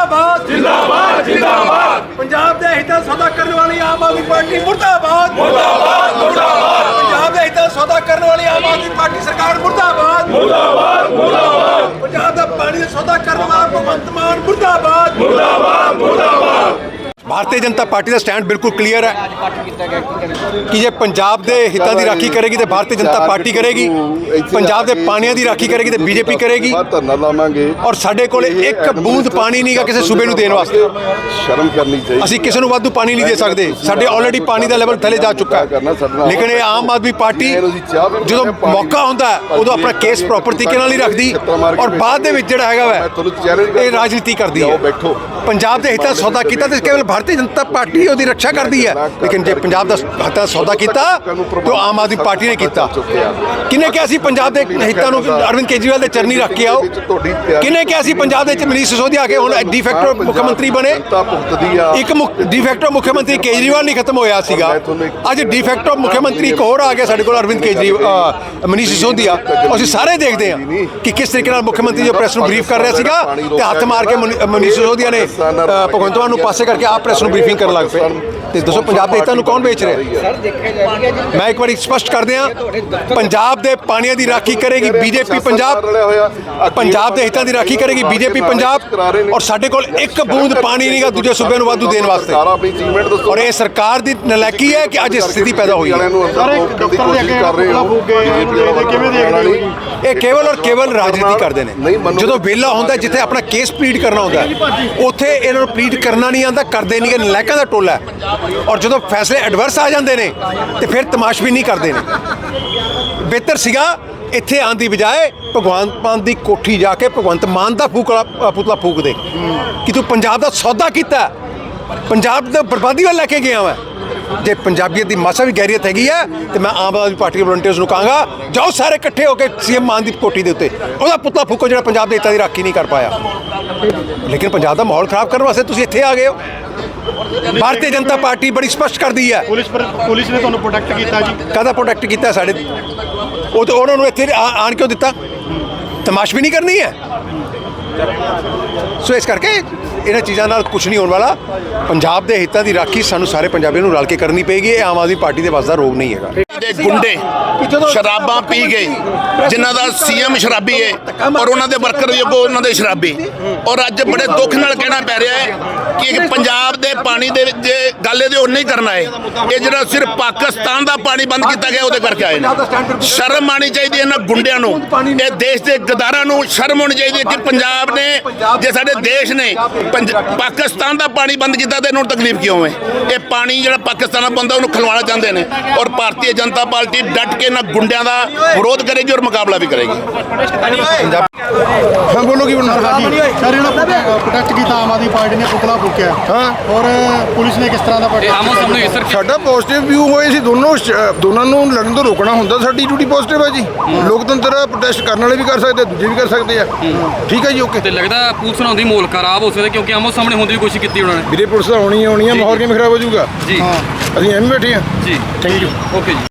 ਮੁਰਦਾਬਾਦ। ਜਿੰਦਾਬਾਦ ਜਿੰਦਾਬਾਦ। ਪੰਜਾਬ ਦੇ ਹਿੱਤਾਂ ਸੌਦਾ ਕਰਨ ਵਾਲੀ ਆਮ ਆਦਮੀ ਪਾਰਟੀ ਮੁਰਦਾਬਾਦ। ਮੁਰਦਾਬਾਦ ਮੁਰਦਾਬਾਦ। ਪੰਜਾਬ ਦੇ ਹਿੱਤਾਂ ਸੌਦਾ ਕਰਨ ਵਾਲੀ ਆਮ ਆਦਮੀ ਪਾਰਟੀ ਸਰਕਾਰ ਮੁਰਦਾਬਾਦ। ਮੁਰਦਾਬਾਦ ਮੁਰਦਾਬਾਦ। ਪੰਜਾਬ ਦਾ ਪਾਣੀ ਸੌਦਾ ਕਰਨ ਵਾਲਾ ਭਗਵੰਤ ਮਾਨ ਮੁਰਦਾਬਾਦ। ਮੁਰਦਾਬਾਦ। ਭਾਰਤੀ ਜਨਤਾ ਪਾਰਟੀ ਦਾ ਸਟੈਂਡ ਬਿਲਕੁਲ ਕਲੀਅਰ ਹੈ ਕਿ ਜੇ ਪੰਜਾਬ ਦੇ ਹਿੱਤਾਂ ਦੀ ਰਾਖੀ ਕਰੇਗੀ ਤੇ ਭਾਰਤੀ ਜਨਤਾ ਪਾਰਟੀ ਕਰੇਗੀ ਪੰਜਾਬ ਦੇ ਪਾਣੀਆਂ ਦੀ ਰਾਖੀ ਕਰੇਗੀ ਤੇ ਬੀਜੇਪੀ ਕਰੇਗੀ। ਬਾਹਰ ਧਰਨਾ ਲਾਵਾਂਗੇ। ਔਰ ਸਾਡੇ ਕੋਲ ਇੱਕ ਬੂੰਦ ਪਾਣੀ ਨਹੀਂਗਾ ਕਿਸੇ ਸੂਬੇ ਨੂੰ ਦੇਣ ਵਾਸਤੇ। ਸ਼ਰਮ ਕਰਨੀ ਚਾਹੀਦੀ ਅਸੀਂ ਕਿਸੇ ਨੂੰ ਵਾਧੂ ਪਾਣੀ ਨਹੀਂ ਦੇ ਸਕਦੇ। ਸਾਡੇ ਆਲਰੇਡੀ ਪਾਣੀ ਦਾ ਲੈਵਲ ਥੱਲੇ ਜਾ ਚੁੱਕਾ ਹੈ। ਲੇਕਿਨ ਇਹ ਆਮ ਆਦਮੀ ਪਾਰਟੀ ਜਦੋਂ ਮੌਕਾ ਹੁੰਦਾ ਉਦੋਂ ਆਪਣਾ ਕੇਸ ਪ੍ਰੋਪਰ ਤਰੀਕੇ ਨਾਲ ਹੀ ਰੱਖਦੀ ਔਰ ਬਾਅਦ ਦੇ ਵਿੱਚ ਜਿਹੜਾ ਹੈਗਾ ਵੈ ਇਹ ਰਾਜਨੀਤੀ ਕਰਦੀ ਹੈ। ਪੰਜਾਬ ਦੇ ਹਿੱਤਾਂ ਸੌਦਾ ਕੀਤਾ ਤੇ ਕੇਵਲ ਭਾਰਤੀ ਜਨਤਾ ਪਾਰਟੀ ਉਹਦੀ ਰੱਖਿਆ ਕਰਦੀ ਹੈ। ਲੇਕਿਨ ਜੇ ਪੰਜਾਬ ਦਾ ਹਿੱਤਾਂ ਸੌਦਾ ਕੀਤਾ, ਤਾਂ ਆਮ ਆਦਮੀ ਪਾਰਟੀ ਨੇ ਕੀਤਾ। ਕਿਹਨੇ ਕਿਹਾ ਸੀ ਪੰਜਾਬ ਦੇ ਹਿੱਤਾਂ ਨੂੰ ਅਰਵਿੰਦ ਕੇਜਰੀਵਾਲ ਦੇ ਚਰਨੀ ਰੱਖ ਕੇ ਆਓ? ਕਿਹਨੇ ਕਿਹਾ ਸੀ ਪੰਜਾਬ ਦੇ ਵਿੱਚ ਮਨੀਸ਼ ਸਿਸੋਦੀਆ ਆ ਕੇ ਹੁਣ ਡੀਫੈਕਟੋ ਮੁੱਖ ਮੰਤਰੀ ਬਣੇ? ਇੱਕ ਡੀਫੈਕਟੋ ਮੁੱਖ ਮੰਤਰੀ ਕੇਜਰੀਵਾਲ ਨਹੀਂ ਖਤਮ ਹੋਇਆ ਸੀਗਾ। ਅੱਜ ਡੀਫੈਕਟੋ ਮੁੱਖ ਮੰਤਰੀ ਇੱਕ ਹੋਰ ਆ ਗਿਆ ਸਾਡੇ ਕੋਲ, ਅਰਵਿੰਦ ਕੇਜਰੀਵਾਲ ਮਨੀਸ਼ ਸਿਸੋਦੀਆ। ਅਸੀਂ ਸਾਰੇ ਦੇਖਦੇ ਹਾਂ ਕਿ ਕਿਸ ਤਰੀਕੇ ਨਾਲ ਮੁੱਖ ਮੰਤਰੀ ਜੋ ਪ੍ਰੈਸ ਨੂੰ ਬਰੀਫ ਕਰ ਰਿਹਾ ਸੀਗਾ ਤੇ ਹੱਥ ਮਾਰ ਕੇ ਮਨੀਸ਼ ਸਿਸੋਦੀਆ ਨੇ ਭਗਵੰਤ ਮਾਨ ਨੂੰ ਪਾਸੇ ਕਰਕੇ ਆਪ ਪ੍ਰੈਸ ਨੂੰ ਬਰੀਫਿੰਗ ਕਰਨ ਲੱਗ ਪਏ। ਤੇ ਦੱਸੋ ਪੰਜਾਬ ਦੇ ਹਿੱਤਾਂ ਨੂੰ ਕੌਣ ਵੇਚ ਰਿਹਾ? ਮੈਂ ਇੱਕ ਵਾਰੀ ਸਪਸ਼ਟ ਕਰ ਦਿਆਂ ਪੰਜਾਬ ਦੇ ਪਾਣੀਆਂ ਦੀ ਰਾਖੀ ਕਰੇਗੀ ਬੀਜੇਪੀ ਪੰਜਾਬ। ਪੰਜਾਬ ਦੇ ਹਿੱਤਾਂ ਦੀ ਰਾਖੀ ਕਰੇਗੀ ਬੀਜੇਪੀ ਪੰਜਾਬ ਔਰ ਸਾਡੇ ਕੋਲ ਇੱਕ ਬੂੰਦ ਪਾਣੀ ਨਹੀਂਗਾ ਦੂਜੇ ਸੂਬਿਆਂ ਨੂੰ ਵਾਧੂ ਦੇਣ ਵਾਸਤੇ। ਸਾਰਾ ਆਪਣੀ ਅਚੀਵਮੈਂਟ ਦੱਸੋ। ਔਰ ਇਹ ਸਰਕਾਰ ਦੀ ਨਲਾਇਕੀ ਹੈ ਕਿ ਅੱਜ ਇਹ ਸਥਿਤੀ ਪੈਦਾ ਹੋਈ ਹੈ? ਇਹ ਕੇਵਲ ਔਰ ਕੇਵਲ ਰਾਜਨੀਤੀ ਕਰਦੇ ਨੇ। ਜਦੋਂ ਵੇਲਾ ਹੁੰਦਾ ਜਿੱਥੇ ਆਪਣਾ ਕੇਸ ਪਲੀਡ ਕਰਨਾ ਹੁੰਦਾ ਉੱਥੇ ਇਹਨਾਂ ਨੂੰ ਪਲੀਡ ਕਰਨਾ ਨਹੀਂ ਆਉਂਦਾ ਕਰਦੇ ਨਹੀਂ ਕਿ ਨਲਾਇਕਾਂ ਦਾ ਟੋਲਾ ਹੈ। ਔਰ ਜਦੋਂ ਫੈਸਲੇ ਐਡਵਰਸ ਆ ਜਾਂਦੇ ਨੇ, ਤੇ ਫਿਰ ਤਮਾਸ਼ਬੀਨੀ ਕਰਦੇ ਨੇ। ਬਿਹਤਰ ਸੀਗਾ ਇੱਥੇ ਆਉਣ ਦੀ ਬਜਾਏ ਭਗਵੰਤ ਮਾਨ ਦੀ ਕੋਠੀ ਜਾ ਕੇ ਭਗਵੰਤ ਮਾਨ ਦਾ ਫੂਕਲਾ ਪੁਤਲਾ ਫੂਕ ਦੇ। ਕਿ ਤੂੰ ਪੰਜਾਬ ਦਾ ਸੌਦਾ ਕੀਤਾ ਪੰਜਾਬ ਦਾ ਬਰਬਾਦੀ ਵੱਲ ਲੈ ਕੇ ਗਿਆ ਵਾ। ਜੇ ਪੰਜਾਬੀਅਤ ਦੀ ਮਾਸਾ ਵੀ ਗਹਿਰੀਅਤ ਹੈਗੀ ਆ ਤੇ ਮੈਂ ਆਮ ਆਦਮੀ ਪਾਰਟੀ ਦੇ ਵਲੰਟੀਅਰਸ ਨੂੰ ਕਹਾਂਗਾ, ਜਾਓ ਸਾਰੇ ਇਕੱਠੇ ਹੋ ਕੇ ਸੀਐਮ ਮਾਨ ਦੀ ਕੋਠੀ ਦੇ ਉੱਤੇ। ਉਹਦਾ ਪੁਤਲਾ ਫੂਕੋ ਜਿਹੜਾ ਪੰਜਾਬ ਦੇ ਹਿੱਤਾਂ ਦੀ ਰਾਖੀ ਨਹੀਂ ਕਰ ਪਾਇਆ। ਲੇਕਿਨ ਪੰਜਾਬ ਦਾ ਮਾਹੌਲ ਖਰਾਬ ਕਰਨ ਵਾਸਤੇ ਤੁਸੀਂ ਇੱਥੇ ਆ ਗਏ ਹੋ। ਭਾਰਤੀ ਜਨਤਾ ਪਾਰਟੀ ਬੜੀ ਸਪਸ਼ਟ ਕਰਦੀ ਹੈ। ਪੁਲਿਸ ਪੁਲਿਸ ਨੇ ਤੁਹਾਨੂੰ ਪ੍ਰੋਟੈਕਟ ਕੀਤਾ ਜੀ? ਕਾਹਦਾ ਪ੍ਰੋਟੈਕਟ ਕੀਤਾ ਸਾਡੇ? ਉਹ ਤਾਂ ਉਹਨਾਂ ਨੂੰ ਇੱਥੇ ਆਣ ਕਿਉਂ ਦਿੱਤਾ? ਤਮਾਸ਼ਬੀ ਨਹੀਂ ਕਰਨੀ ਹੈ? ਸੋ ਇਸ ਕਰਕੇ ਇਹਨਾਂ ਚੀਜ਼ਾਂ ਨਾਲ ਕੁਝ ਨਹੀਂ ਹੋਣ ਵਾਲਾ। ਪੰਜਾਬ ਦੇ ਹਿੱਤਾਂ ਦੀ ਰਾਖੀ ਸਾਨੂੰ ਸਾਰੇ ਪੰਜਾਬੀਆਂ ਨੂੰ ਰਲ ਕੇ ਕਰਨੀ ਪਏਗੀ। ਇਹ ਆਮ ਆਦਮੀ ਪਾਰਟੀ ਦੇ ਵੱਸ ਦਾ ਰੋਗ ਨਹੀਂ ਹੈਗਾ। ਦੇ ਗੁੰਡੇ, ਸ਼ਰਾਬਾਂ ਪੀ ਗਏ, ਜਿਨ੍ਹਾਂ ਦਾ ਸੀਐਮ ਸ਼ਰਾਬੀ ਹੈ ਔਰ ਉਹਨਾਂ ਦੇ ਵਰਕਰ ਜੋ ਉਹਨਾਂ ਦੇ ਸ਼ਰਾਬੀ। ਔਰ ਅੱਜ ਬੜੇ ਦੁੱਖ ਨਾਲ ਕਹਿਣਾ ਪੈ ਰਿਹਾ ਹੈ ਕਿ ਇੱਕ ਪੰਜਾਬ ਦੇ ਪਾਣੀ ਦੇ ਵਿੱਚ ਜੇ ਗੱਲ ਇਹਦੇ ਉਹ ਨਹੀਂ ਕਰਨਾ ਹੈ, ਇਹ ਜਿਹੜਾ ਸਿਰਫ ਪਾਕਿਸਤਾਨ ਦਾ ਪਾਣੀ ਬੰਦ ਕੀਤਾ ਗਿਆ, ਉਹਦੇ ਕਰਕੇ ਆਏ ਨੇ। ਸ਼ਰਮ ਆਣੀ ਚਾਹੀਦੀ ਹੈ ਇਹਨਾਂ ਗੁੰਡਿਆਂ ਨੂੰ। ਇਹ ਦੇਸ਼ ਦੇ ਗਦਾਰਾਂ ਨੂੰ ਸ਼ਰਮ ਹੋਣੀ ਚਾਹੀਦੀ ਹੈ ਕਿ ਪੰਜਾਬ ਨੇ, ਜੇ ਸਾਡੇ ਦੇਸ਼ ਨੇ ਪੰਜ- ਪਾਕਿਸਤਾਨ ਦਾ ਪਾਣੀ ਬੰਦ ਕੀਤਾ ਤੇ ਇਹਨਾਂ ਨੂੰ ਤਕਲੀਫ ਕਿਉਂ ਹੈ? ਇਹ ਪਾਣੀ ਜਿਹੜਾ ਪਾਕਿਸਤਾਨ ਦਾ ਬੰਦਾ ਉਹਨੂੰ ਖਲਵਾਉਣਾ ਚਾਹੁੰਦੇ ਨੇ ਔਰ ਭਾਰਤੀ ਜਨਤਾ ਪਾਰਟੀ ਡਟ ਕੇ ਇਹਨਾਂ ਗੁੰਡਿਆਂ ਦਾ ਵਿਰੋਧ ਕਰੇਗੀ ਔਰ ਮੁਕਾਬਲਾ ਵੀ ਕਰੇਗੀ। ਹਾਂ ਬੋਲੋ ਕੀ ਬੋਲਣਾ? ਸਰ ਜਿਹੜਾ ਪ੍ਰੋਟੈਕਟ ਕੀਤਾ ਆਮ ਆਦਮੀ ਪਾਰਟੀ ਨੇ ਪੁਤਲਾ ਫੂਕਿਆ। ਹਾਂ। ਔਰ ਪੁਲਿਸ ਨੇ ਕਿਸ ਤਰ੍ਹਾਂ ਦਾ ਪ੍ਰੋਟੈਕਟ ਸਾਡਾ ਪੋਜ਼ਿਟਿਵ ਵਿਊ ਹੋਏ ਸੀ ਦੋਨੋਂ ਸ਼- ਦੋਨਾਂ ਨੂੰ ਲੜਨ ਤੋਂ ਰੋਕਣਾ ਹੁੰਦਾ ਸਾਡੀ ਡਿਊਟੀ ਪੋਜ਼ਿਟਿਵ ਹੈ ਜੀ। ਲੋਕਤੰਤਰ ਪ੍ਰੋਟੈਸਟ ਕਰਨ ਵਾਲੇ ਵੀ ਕਰ ਸਕਦੇ ਦੂਜੇ ਵੀ ਕਰ ਸਕਦੇ ਆ। ਠੀਕ ਹੈ ਜੀ ਓਕੇ ਤੇ ਲੱਗਦਾ ਪੁਲਿਸ ਨਾਲ ਦੀ ਮਾਹੌਲ ਖਰਾਬ ਹੋ ਸਕਦਾ ਕਿਉਂਕਿ ਆਮੋ ਸਾਹਮਣੇ ਹੋਣ ਦੀ ਵੀ ਕੋਸ਼ਿਸ਼ ਕੀਤੀ ਉਹਨਾਂ ਨੇ। ਵੀਰੇ ਪੁਲਿਸ ਤਾਂ ਆਉਣੀ ਹੀ ਆਉਣੀ ਆ ਮਾਹੌਲ ਕਿਵੇਂ ਖਰਾਬ ਹੋ ਜਾਊਗਾ? ਜੀ ਅਸੀਂ ਐਵੇਂ ਬੈਠੇ ਆ ਜੀ। ਥੈਂਕ ਯੂ ਓਕੇ ਜੀ।